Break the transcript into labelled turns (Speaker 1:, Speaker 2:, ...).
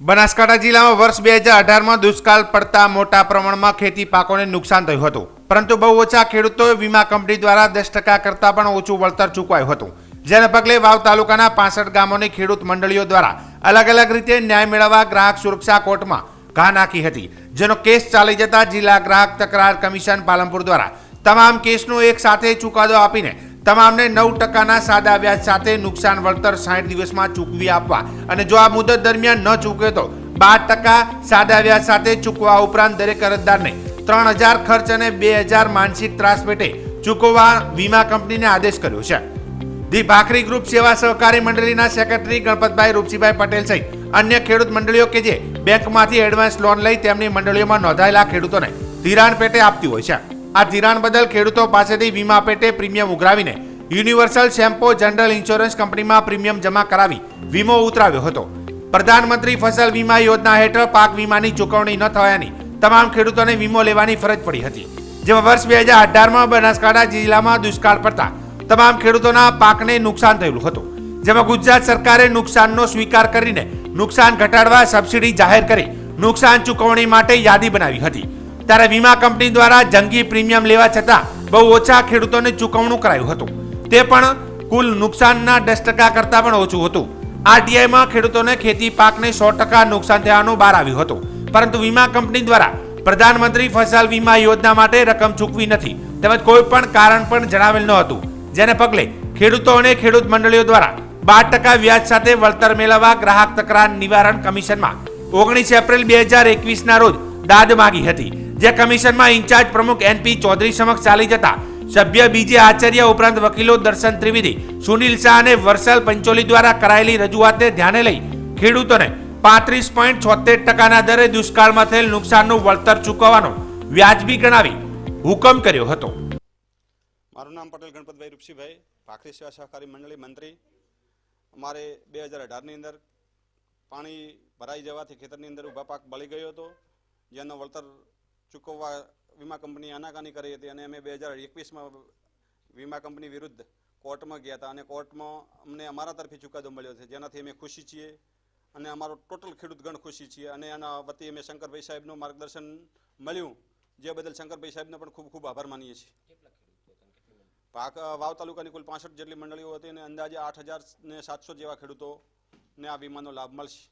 Speaker 1: બનાસકાંઠા જિલ્લામાં વર્ષ બે હજાર અઢારમાં દુષ્કાળ પડતા મોટા પ્રમાણમાં ખેતી પાકોને નુકસાન થયું હતું. પરંતુ બહુ ઓછા ખેડૂતોએ વીમા કંપની દ્વારા દસ ટકા કરતાં પણ ઓછું વળતર ચૂકવાયું હતું. જેના પગલે વાવ તાલુકાના પાસઠ ગામોની ખેડૂત મંડળીઓ દ્વારા અલગ અલગ રીતે ન્યાય મેળવવા ગ્રાહક સુરક્ષા કોર્ટમાં ઘા નાખી હતી. જેનો કેસ ચાલી જતા જિલ્લા ગ્રાહક તકરાર કમિશન પાલનપુર દ્વારા તમામ કેસનો એક સાથે ચુકાદો આપીને તમામને નવ ટકાના સાદા વ્યાજ સાથે નુકસાન વળતર સાઠ દિવસમાં ચૂકવી આપવા. અને જો આ મુદત દરમિયાન ન ચૂકે તો બાર ટકા સાદા વ્યાજ સાથે ચૂકવા ઉપરાંત દરેક અરજદારને ત્રણ હજાર ખર્ચ અને બે હજાર માનસિક ત્રાસ પેટે ચૂકવવા વીમા કંપનીને આદેશ કર્યો છે. ધી ભાખરી ગ્રુપ સેવા સહકારી મંડળીના સેક્રેટરી ગણપતભાઈ રૂપસીભાઈ પટેલ સહિત અન્ય ખેડૂત મંડળીઓ કે જે બેંકમાંથી એડવાન્સ લોન લઈ તેમની મંડળીઓમાં નોંધાયેલા ખેડૂતોને ધિરાણ પેટે આપતી હોય છે. આ ધિરાણ બદલ ખેડૂતો પાસેથી વીમા પેટે પ્રીમિયમ ઉઘરાવીને યુનિવર્સલ શેમ્પો જનરલ ઇન્સ્યોરન્સ કંપનીમાં પ્રીમિયમ જમા કરાવી વીમો ઉતરાવ્યો હતો. પ્રધાનમંત્રી ફસલ વીમા યોજના હેઠળ પાક વીમાની ચૂકવણી ન થયાની તમામ ખેડૂતોને વીમો લેવાની ફરજ પડી હતી. જેમાં વર્ષ બે હજાર અઢારમાં બનાસકાંઠા જિલ્લામાં દુષ્કાળ પડતા તમામ ખેડૂતોના પાકને નુકસાન થયેલું હતું. જેમાં ગુજરાત સરકારે નુકસાનનો સ્વીકાર કરીને નુકસાન ઘટાડવા સબસિડી જાહેર કરી નુકસાન ચૂકવણી માટે યાદી બનાવી હતી. ત્યારે વીમા કંપની દ્વારા જંગી પ્રીમિયમ લેવા છતાં બહુ ઓછા ખેડૂતોને ચૂકવણું કરાયું હતું. તે પણ કુલ નુકસાનના દસ ટકા કરતાં પણ ઓછું હતું. આરટીઆઈમાં ખેડૂતોને ખેતી પાકને સો ટકા નુકસાન થવાનું બહાર આવ્યું હતું. પરંતુ વીમા કંપની દ્વારા પ્રધાનમંત્રી ફસલ વીમા યોજના માટે રકમ ચૂકવી નથી તેમજ કોઈ પણ કારણ પણ જણાવેલ ન હતું. જેને પગલે ખેડૂતો અને ખેડૂત મંડળીઓ દ્વારા બાર ટકા વ્યાજ સાથે વળતર મેળવવા ગ્રાહક તકરાર નિવારણ કમિશનમાં ઓગણીસ એપ્રિલ બે હજાર એકવીસના રોજ દાદ માગી હતી. જે કમિશનમાં ઇન્ચાર્જ પ્રમુખ એનપી ચૌધરી સમક્ષ ચાલી જતા સભ્ય બીજે આચાર્ય ઉપરાંત વકીલો દર્શન ત્રિવેદી, સુનિલ શાહ અને વરસાલ પંચોલી દ્વારા કરાયેલી રજૂઆતને ધ્યાને લઈ ખેડૂતોને પાંત્રીસ પોઈન્ટ છોતેર ટકાના દરે દુષ્કાળમાં થયેલ નુકસાનનું વળતર ચૂકવવાનો વ્યાજબી ગણાવી હુકમ કર્યો હતો.
Speaker 2: મારું નામ પટેલ ગણપતભાઈ રૂપસીભાઈ, ભાખરી સેવા સહકારી મંડળી મંત્રી. અમારે બે હજાર અઢારની અંદર પાણી ભરાઈ જવાથી ખેતરની અંદર ઊભા પાક બળી ગયો હતો. જેનો વળતર ચૂકવવા વીમા કંપની આનાકાની કરી હતી અને અમે બે હજાર એકવીસમાં વીમા કંપની વિરુદ્ધ કોર્ટમાં ગયા હતા અને કોર્ટમાં અમને અમારા તરફી ચુકાદો મળ્યો છે. જેનાથી અમે ખુશી છીએ અને અમારો ટોટલ ખેડૂત ગણ ખુશી છીએ અને એના વતી અમે શંકરભાઈ સાહેબનું માર્ગદર્શન મળ્યું. જે બદલ શંકરભાઈ સાહેબનો પણ ખૂબ ખૂબ આભાર માનીએ છીએ. પાક વાવ તાલુકાની કુલ પાસઠ જેટલી મંડળીઓ હતી અને અંદાજે આઠ હજાર ને સાતસો જેવા ખેડૂતોને આ વીમાનો લાભ મળશે.